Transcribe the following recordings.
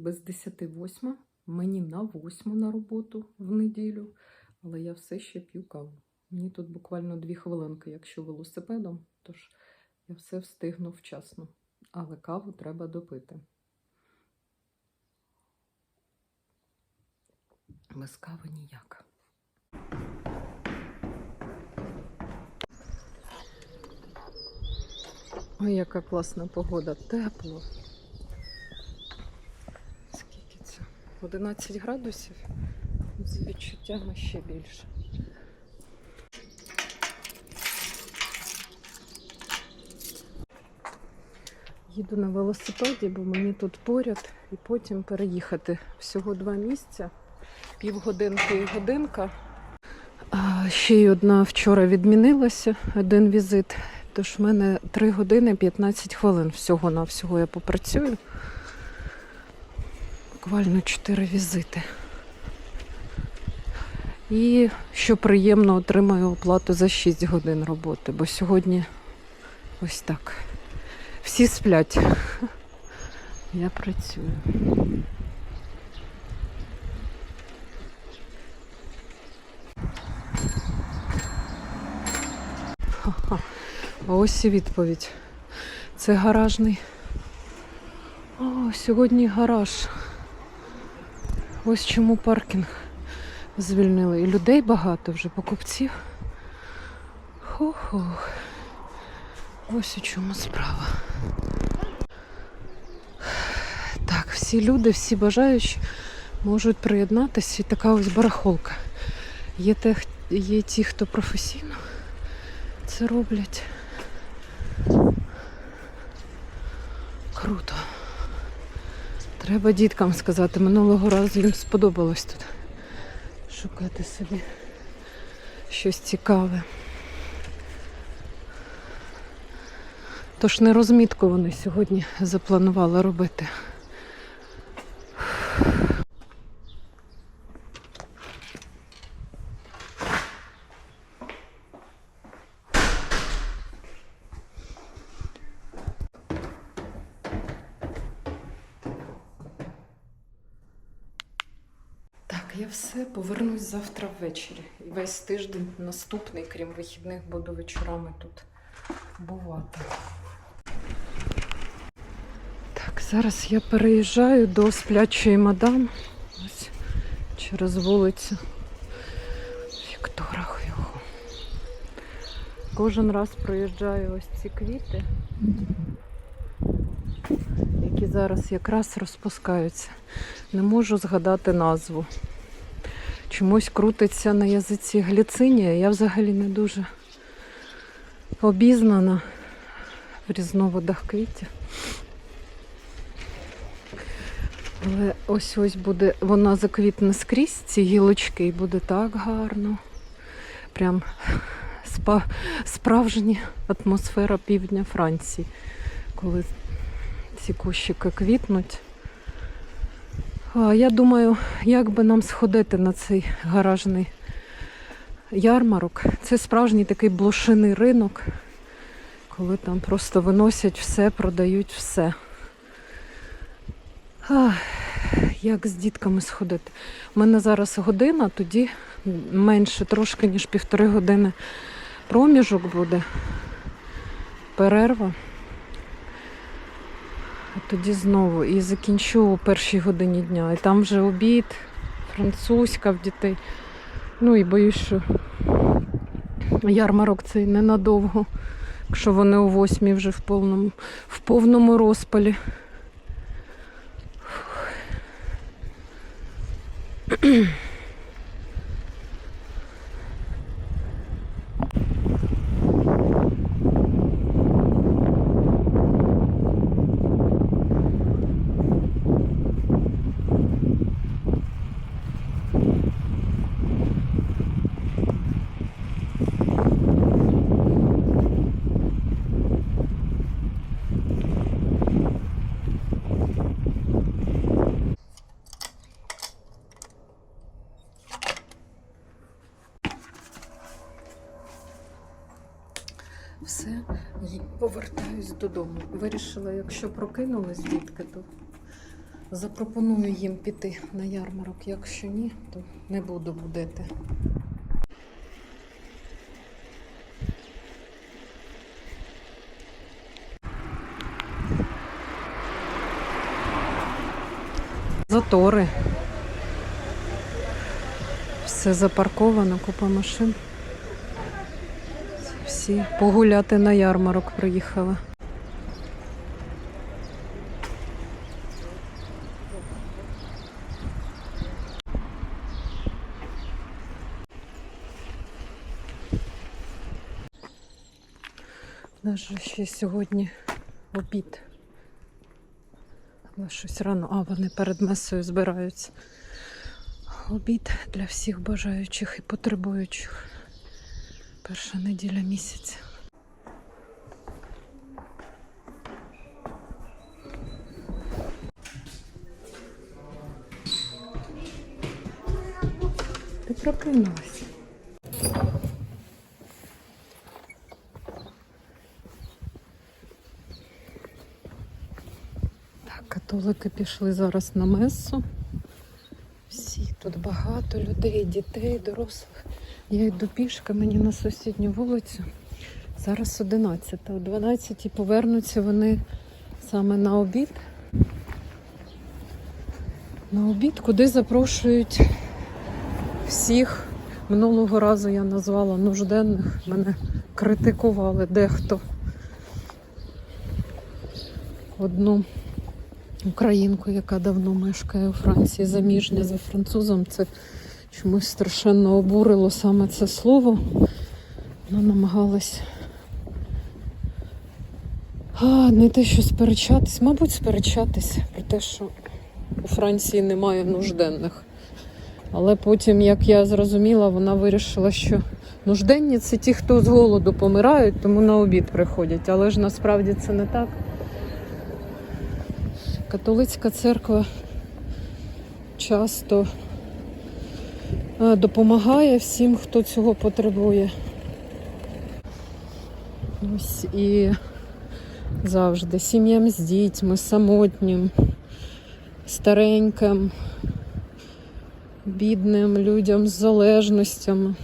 без 10 восьма. Мені на восьму на роботу в неділю, але я все ще п'ю каву. Мені тут буквально дві хвилинки, якщо велосипедом, тож я все встигну вчасно. Але каву треба допити. Без кави ніяк. Ой, яка класна погода, тепло. Скільки це? 11 градусів. З відчуттями ще більше. Їду на велосипеді, бо мені тут поряд, і потім переїхати. Всього два місця, півгодинки і годинка. А ще й одна вчора відмінилася, один візит. Тож в мене 3 години 15 хвилин всього на всього я попрацюю. Буквально 4 візити. І що приємно, отримаю оплату за 6 годин роботи, бо сьогодні ось так. Всі сплять. Я працюю. Ха-ха. Ось і відповідь. Це гаражний. О, сьогодні гараж. Ось чому паркінг звільнили. І людей багато вже, покупців. Хо-хо. Ось у чому справа. Так, всі люди, всі бажаючі можуть приєднатися. І така ось барахолка. Є, те, є ті, хто професійно це роблять. Круто. Треба діткам сказати, минулого разу їм сподобалось тут шукати собі щось цікаве. Тож не розмітку вони сьогодні запланували робити. Все повернусь завтра ввечері. І весь тиждень наступний, крім вихідних, буду вечорами тут бувати. Так, зараз я переїжджаю до сплячої мадам. Ось через вулицю Віктора Хюго. Кожен раз проїжджаю ось ці квіти, які зараз якраз розпускаються. Не можу згадати назву. Чомусь крутиться на язиці гліцинія. Я взагалі не дуже обізнана в різновидах квітів. Але ось ось буде, вона заквітне скрізь ці гілочки і буде так гарно. Прям спа, справжня атмосфера півдня Франції, коли ці кущики квітнуть. Я думаю, як би нам сходити на цей гаражний ярмарок. Це справжній такий блошиний ринок, коли там просто виносять все, продають все. Ах, як з дітками сходити? У мене зараз година, тоді менше трошки, ніж півтори години проміжок буде. Перерва. Тоді знову і закінчу о першій годині дня. І там вже обід, французька в дітей. Ну і боюсь, що ярмарок цей ненадовго, якщо вони о восьмій вже в повному, в повному розпалі. Все, і повертаюсь додому. Вирішила, якщо прокинулись дітки, то Запропоную їм піти на ярмарок. Якщо ні, то не буду будити. Затори. Все запарковано, купа машин. Всі погуляти на ярмарок приїхали. Же ще сьогодні обід. Але щось рано. А, вони перед месою збираються. Обід для всіх бажаючих і потребуючих. Перша неділя місяця. Ти прокинулась. Так, католики пішли зараз на месу. Всі тут багато людей, дітей, дорослих. Я йду пішки мені на сусідню вулицю. Зараз 11. О 12 повернуться вони саме на обід. На обід, куди запрошують всіх. Минулого разу я назвала нужденних. Мене критикували дехто. Одну українку, яка давно мешкає у Франції, заміжня за французом. Це чомусь страшенно обурило саме це слово. Вона намагалась а, не те, що сперечатись, мабуть, сперечатись про те, що у Франції немає нужденних. Але потім, як я зрозуміла, вона вирішила, що нужденні це ті, хто з голоду помирають, тому на обід приходять. Але ж насправді це не так. Католицька церква часто допомагає всім, хто цього потребує. Ось і завжди сім'ям з дітьми, самотнім, стареньким, бідним людям з залежностями.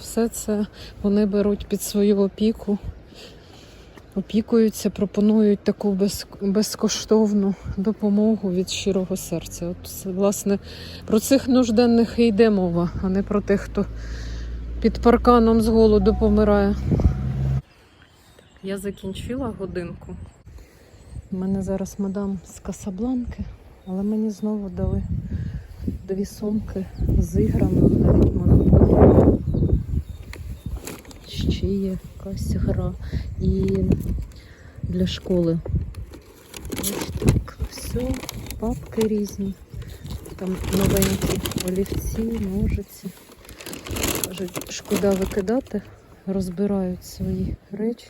Все це вони беруть під свою опіку опікуються, пропонують таку без, безкоштовну допомогу від щирого серця. От, власне, про цих нужденних і йде мова, а не про тих, хто під парканом з голоду помирає. Я закінчила годинку. У мене зараз мадам з Касабланки, але мені знову дали дві сумки з іграми, навіть Є якась гра. І для школи. Ось так. Все, папки різні. Там новенькі олівці, ножиці. Кажуть, шкода викидати, розбирають свої речі,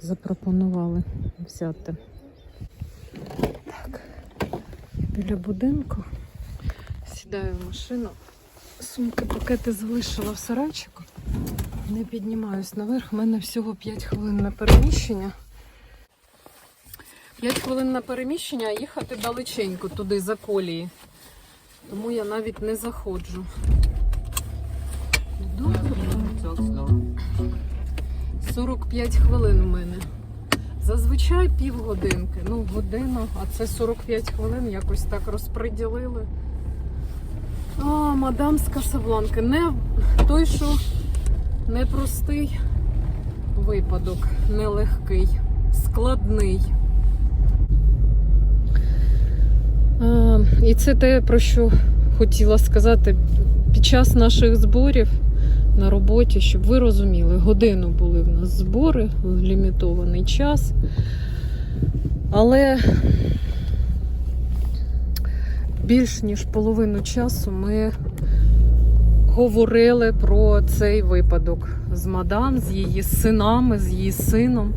запропонували взяти. Так, біля будинку сідаю в машину. Сумки, пакети залишила в сарайчику. Не піднімаюсь наверх, У мене всього 5 хвилин на переміщення. 5 хвилин на переміщення, а їхати далеченько туди за колії. Тому я навіть не заходжу. Добре. 45 хвилин у мене. Зазвичай півгодинки, ну година, а це 45 хвилин якось так розподілили. А, мадам з Касабланки. Не той, що непростий випадок, нелегкий, складний. А, і це те, про що хотіла сказати під час наших зборів на роботі, щоб ви розуміли, годину були в нас збори, лімітований час. Але більш ніж половину часу ми говорили про цей випадок з мадам, з її синами, з її сином.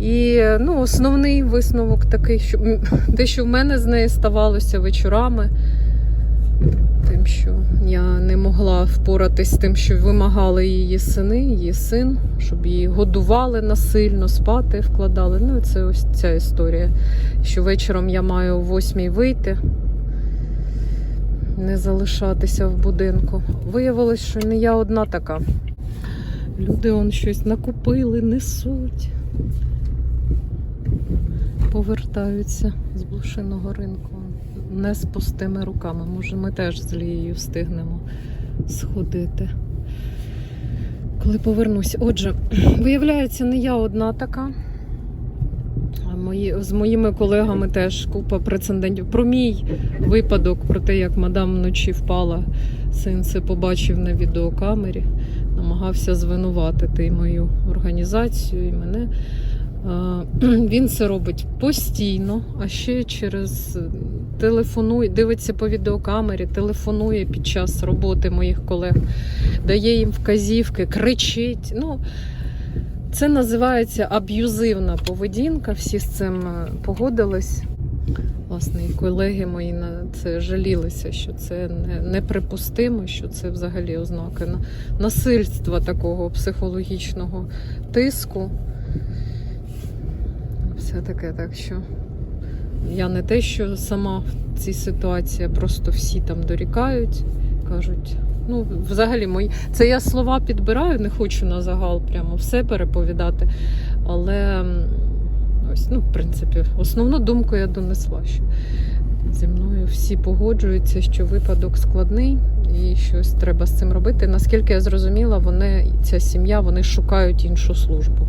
І ну, основний висновок такий, що те, що в мене з нею ставалося вечорами, тим, що я не могла впоратись з тим, що вимагали її сини, її син, щоб її годували насильно, спати вкладали. Ну, це ось ця історія. Що вечором я маю о восьмій вийти, не залишатися в будинку. Виявилось, що не я одна така. Люди он щось накупили, несуть. Повертаються з блошиного ринку не з пустими руками. Може, ми теж з Лією встигнемо сходити. Коли повернусь. Отже, виявляється, не я одна така. Мої, з моїми колегами теж купа прецедентів. Про мій випадок, про те, як мадам вночі впала, син це побачив на відеокамері, намагався звинуватити і мою організацію, і мене. Він це робить постійно, а ще через телефонує, дивиться по відеокамері, телефонує під час роботи моїх колег, дає їм вказівки, кричить. Ну, це називається аб'юзивна поведінка. Всі з цим е, погодились. Власне, і колеги мої на це жалілися, що це неприпустимо, що це взагалі ознаки насильства такого психологічного тиску. Все таке, так що я не те, що сама в цій ситуації, просто всі там дорікають, кажуть. Ну, взагалі, мої... це я слова підбираю, не хочу на загал прямо все переповідати. Але ось, ну, в принципі, основну думку я донесла, що зі мною всі погоджуються, що випадок складний і щось треба з цим робити. Наскільки я зрозуміла, вони, ця сім'я, вони шукають іншу службу.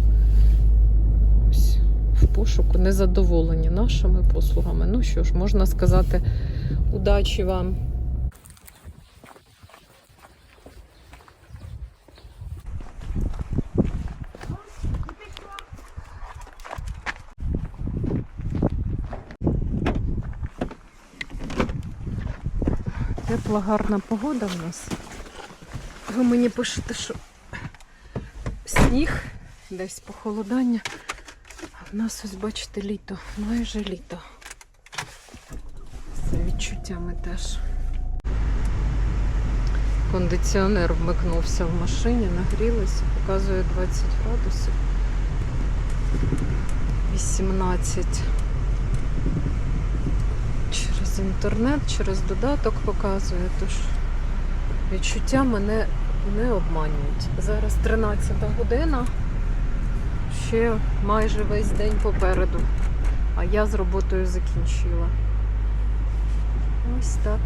Ось в пошуку, незадоволені нашими послугами. Ну що ж, можна сказати, удачі вам. Тепла, гарна погода в нас. Ви мені пишете, що сніг, десь похолодання. А в нас ось, бачите, літо, майже літо. З відчуттями теж. Кондиціонер вмикнувся в машині, нагрілися, показує 20 градусів. 18 інтернет, через додаток показує, тож відчуття мене не обманюють. Зараз 13 година, ще майже весь день попереду, а я з роботою закінчила. Ось так.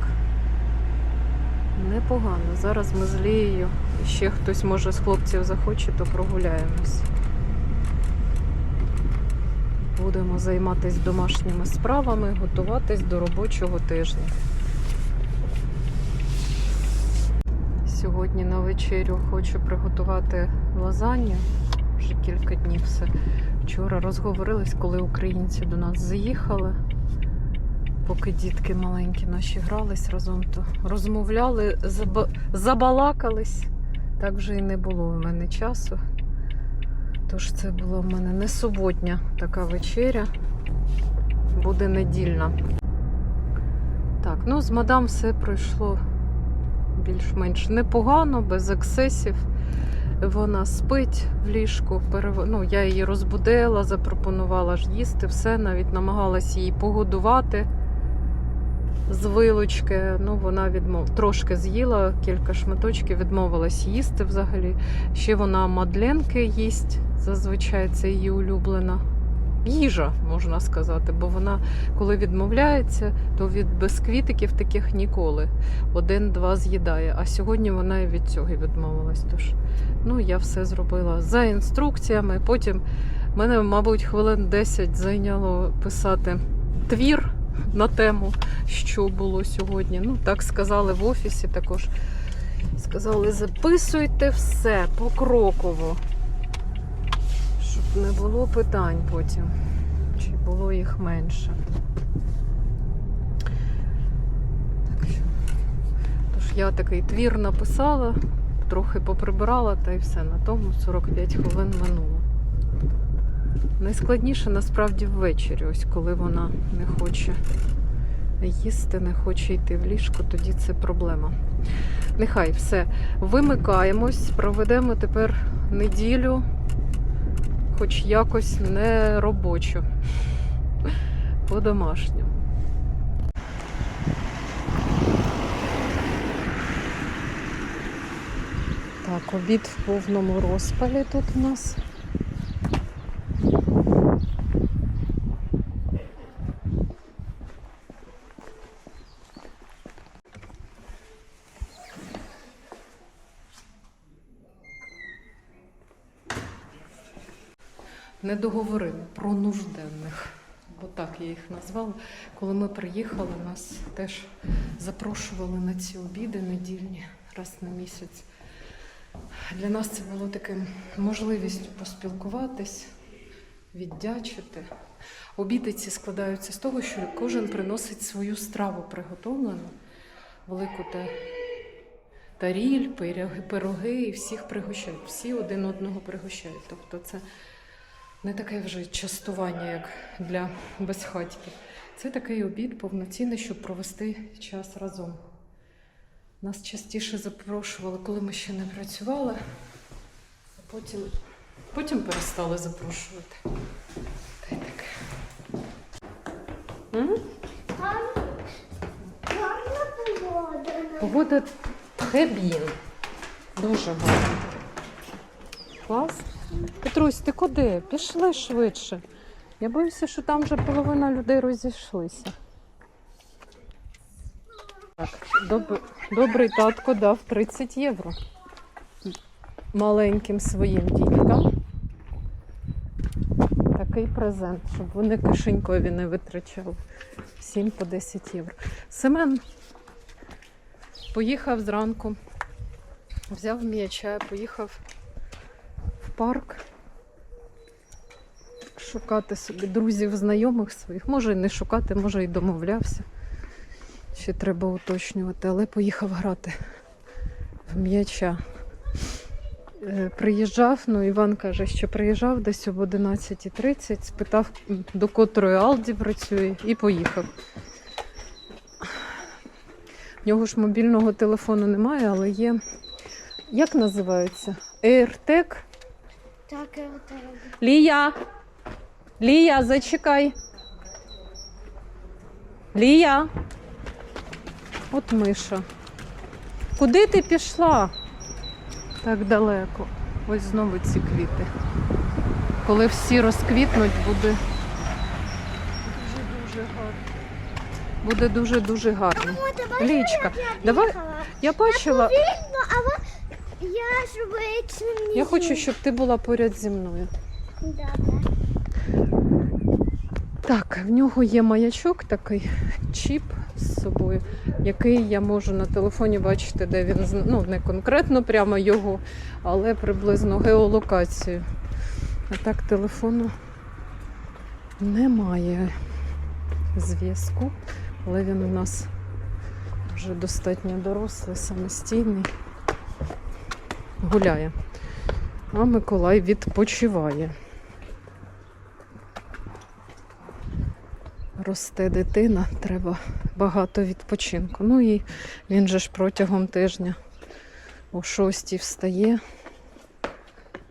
Непогано. Зараз ми з Лією. Ще хтось може з хлопців захоче, то прогуляємось. Будемо займатися домашніми справами, готуватись до робочого тижня. Сьогодні на вечерю хочу приготувати лазанью. Вже кілька днів все. Вчора розговорились, коли українці до нас заїхали. Поки дітки маленькі наші грались разом, то розмовляли, заба- забалакались. Так вже і не було в мене часу. Тож це була в мене не суботня така вечеря, буде недільна. Так, ну з мадам все пройшло більш-менш непогано, без ексцесів. Вона спить в ліжку. перев- Ну, я її розбудила, запропонувала ж їсти, все, навіть намагалася її погодувати з вилочки. Ну, вона відмов... трошки з'їла, кілька шматочків, відмовилась їсти взагалі. Ще вона мадленки їсть. Зазвичай це її улюблена їжа, можна сказати, бо вона, коли відмовляється, то від безквітиків таких ніколи. Один-два з'їдає. А сьогодні вона і від цього відмовилась. Тож, ну, я все зробила за інструкціями. Потім мене, мабуть, хвилин 10 зайняло писати твір на тему, що було сьогодні. Ну, так сказали в офісі також. Сказали, записуйте все покроково не було питань потім, чи було їх менше. Так що, тож я такий твір написала, трохи поприбирала та й все. На тому 45 хвилин минуло. Найскладніше насправді ввечері, ось коли вона не хоче їсти не хоче йти в ліжко, тоді це проблема. Нехай все. Вимикаємось, проведемо тепер неділю, хоч якось не робочу, по-домашньому. Так, обід в повному розпалі тут у нас. Не договорили про нужденних, бо так я їх назвала. Коли ми приїхали, нас теж запрошували на ці обіди недільні раз на місяць. Для нас це було таким можливістю поспілкуватись, віддячити. Обіди ці складаються з того, що кожен приносить свою страву приготовлену, велику та таріль, пироги, пироги і всіх пригощають. Всі один одного пригощають. Тобто це не таке вже частування, як для безхатьків. Це такий обід повноцінний, щоб провести час разом. Нас частіше запрошували, коли ми ще не працювали, а потім, потім перестали запрошувати. Та й таке. Гарна погода. Погода тебін. Дуже гарна. Клас. Петрусь, ти куди? Пішли швидше. Я боюся, що там вже половина людей розійшлися. Так, доб... добрий татко дав 30 євро маленьким своїм діткам. Такий презент, щоб вони кишенькові не витрачали. Всім по 10 євро. Семен поїхав зранку, взяв м'яча, поїхав парк шукати собі друзів, знайомих своїх. Може і не шукати, може і домовлявся. Ще треба уточнювати, але поїхав грати в м'яча. Е, Приїжджав, ну Іван каже, що приїжджав десь об 11.30, спитав, до котрої Алді працює, і поїхав. В нього ж мобільного телефону немає, але є. Як називається? AirTag? Так, я так. Лія! Лія, зачекай. Лія. От Миша. Куди ти пішла? Так далеко. Ось знову ці квіти. Коли всі розквітнуть, буде дуже-дуже гарно. Буде дуже-дуже гарно. Лічка, давай. Я бачила. Я швидше я хочу, щоб ти була поряд зі мною. Да, Так, в нього є маячок такий чіп з собою, який я можу на телефоні бачити, де він ну, не конкретно прямо його, але приблизно геолокацію. А так телефону немає зв'язку, але він у нас вже достатньо дорослий, самостійний, гуляє. А Миколай відпочиває. росте дитина, треба багато відпочинку. Ну і він же ж протягом тижня о 6 встає,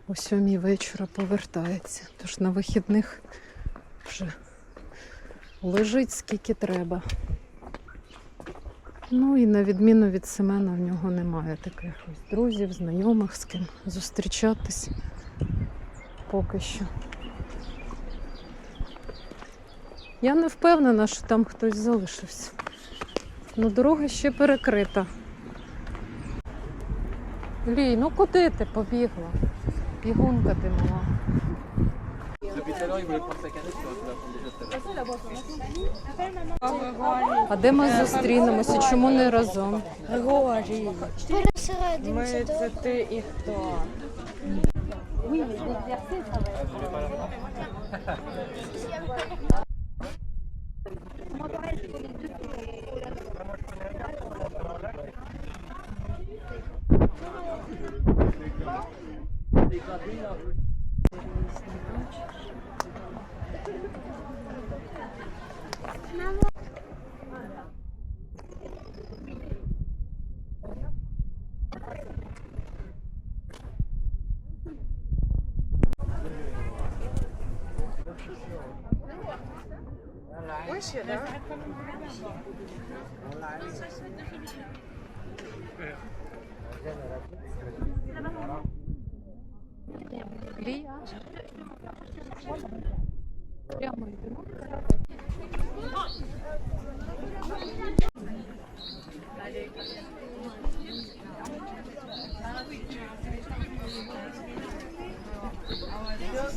о 7 вечора повертається. Тож на вихідних вже лежить скільки треба. Ну і на відміну від Семена в нього немає таких ось друзів, знайомих з ким зустрічатись поки що. Я не впевнена, що там хтось залишився. Ну, дорога ще перекрита. Лій, ну куди ти побігла? Бігунка ти мала. А де ми зустрінемося? Чому не разом? Григорій. Ми це ти і хто? Thank you. Ще, так? Лія. Прямо йдемо. Це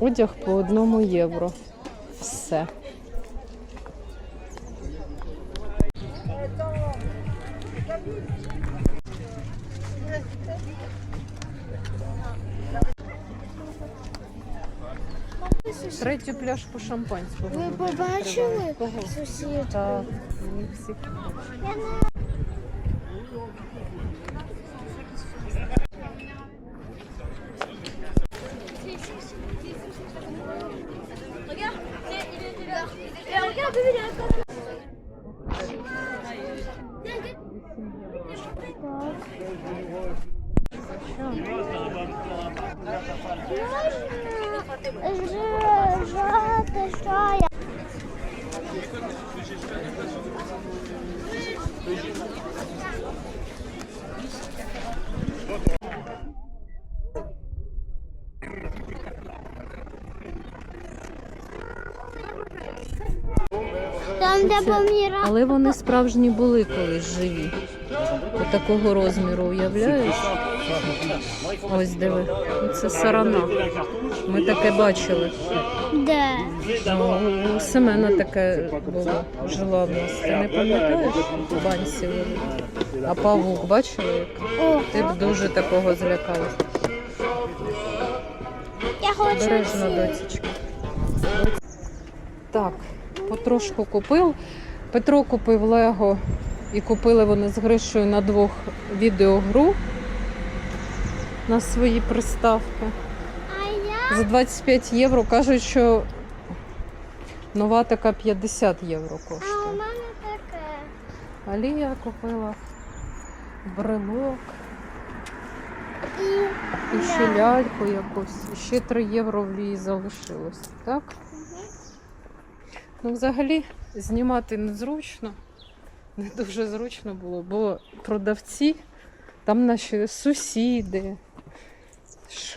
Одяг по одному євро. Все. Пляшку шампанського. Ви побачили відкриваємо. Так, Можна жати, що Там, де поміра. Але вони справжні були колись живі. Такого розміру, уявляєш? Ось диви. Це сарана. Ми таке бачили. Де? Ну, У Семена таке було, жила в нас. Ти не пам'ятаєш? У банці. А павук бачила? як? Ти б дуже такого злякалась. я хочу Бережно, ці. Так, потрошку купив. Петро купив Лего і купили вони з Гришою на двох відеогру на свої приставки. За 25 євро кажуть, що нова така 50 євро коштує. а у мене таке. Алія купила брелок І і ще ляльку якусь. І ще 3 євро в лії залишилось. Так? Ну, взагалі, знімати незручно. Не дуже зручно було, бо продавці, там наші сусіди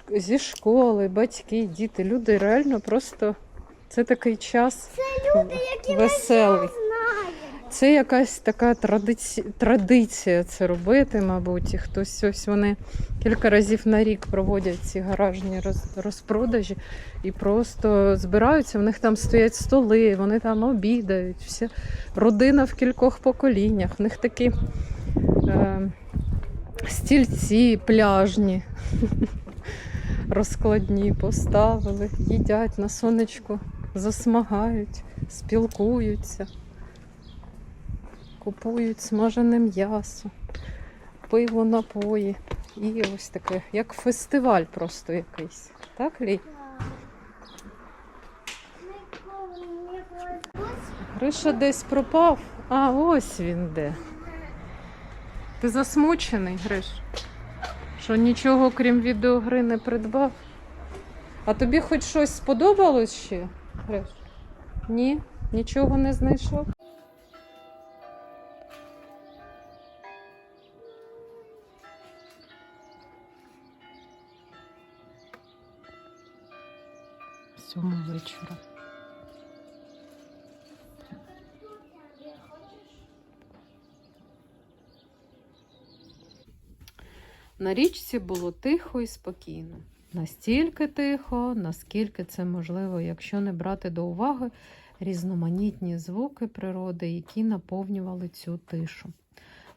зі школи, батьки, діти, люди реально просто це такий час які веселий. Це якась така традиці... традиція це робити, мабуть. І хтось ось вони кілька разів на рік проводять ці гаражні роз... розпродажі і просто збираються. В них там стоять столи, вони там обідають. Вся родина в кількох поколіннях. В них такі е... стільці пляжні. Розкладні поставили, їдять на сонечку, засмагають, спілкуються купують смажене м'ясо, пиво, напої. І ось таке, як фестиваль просто якийсь. Так, Лій? Гриша десь пропав. А, ось він де. Ти засмучений, Гриш? Що нічого крім відеогри не придбав? А тобі хоч щось сподобалось ще, Гриш? Ні? Нічого не знайшов? Вечора. На річці було тихо і спокійно. Настільки тихо, наскільки це можливо, якщо не брати до уваги різноманітні звуки природи, які наповнювали цю тишу.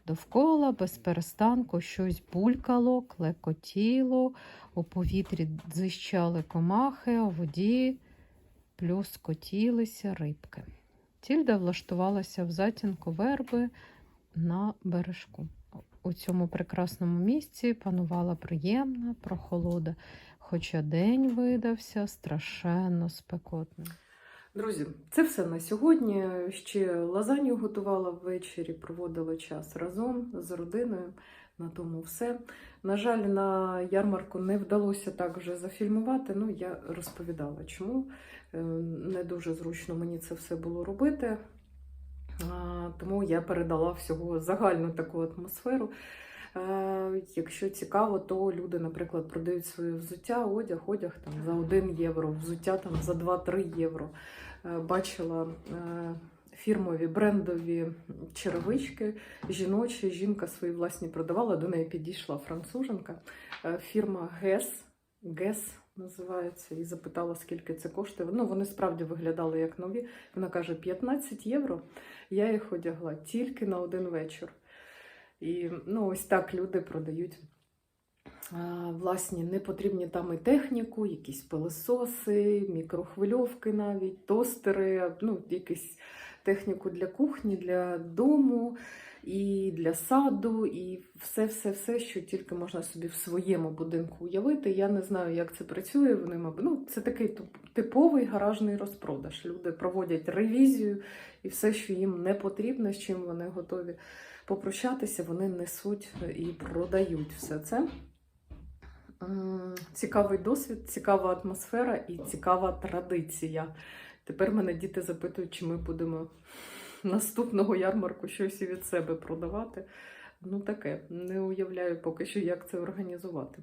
Довкола без перестанку щось булькало, клекотіло, у повітрі дзищали комахи, у воді плюскотілися рибки. Тільда влаштувалася в затінку верби на бережку. У цьому прекрасному місці панувала приємна прохолода, хоча день видався страшенно спекотним. Друзі, це все на сьогодні. Ще лазанью готувала ввечері, проводила час разом з родиною. На тому все. На жаль, на ярмарку не вдалося так вже зафільмувати. Ну, я розповідала, чому не дуже зручно мені це все було робити. Тому я передала всього загальну таку атмосферу. Е, Якщо цікаво, то люди, наприклад, продають своє взуття, одяг, одяг там за 1 євро, взуття там за 2-3 євро. Е, Бачила е, фірмові брендові черевички, жіночі. Жінка свої власні продавала, до неї підійшла француженка. Е, Фірма Гес. Гес називається, і запитала, скільки це коштує. Ну, вони справді виглядали як нові. Вона каже, 15 євро. Я їх одягла тільки на один вечір. І ну, ось так люди продають а, власні непотрібні там і техніку, якісь пилососи, мікрохвильовки навіть, тостери, ну, якусь техніку для кухні, для дому і для саду, і все-все-все, що тільки можна собі в своєму будинку уявити. Я не знаю, як це працює. Вони, мабуть, ну, це такий типовий гаражний розпродаж. Люди проводять ревізію і все, що їм не потрібно, з чим вони готові попрощатися, вони несуть і продають все це. Цікавий досвід, цікава атмосфера і цікава традиція. Тепер мене діти запитують, чи ми будемо наступного ярмарку щось і від себе продавати. Ну, таке, не уявляю поки що, як це організувати.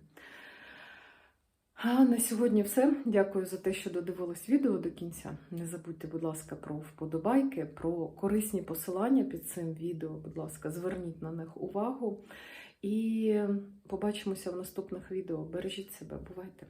А на сьогодні все. Дякую за те, що додивились відео до кінця. Не забудьте, будь ласка, про вподобайки, про корисні посилання під цим відео. Будь ласка, зверніть на них увагу. І побачимося в наступних відео. Бережіть себе, бувайте!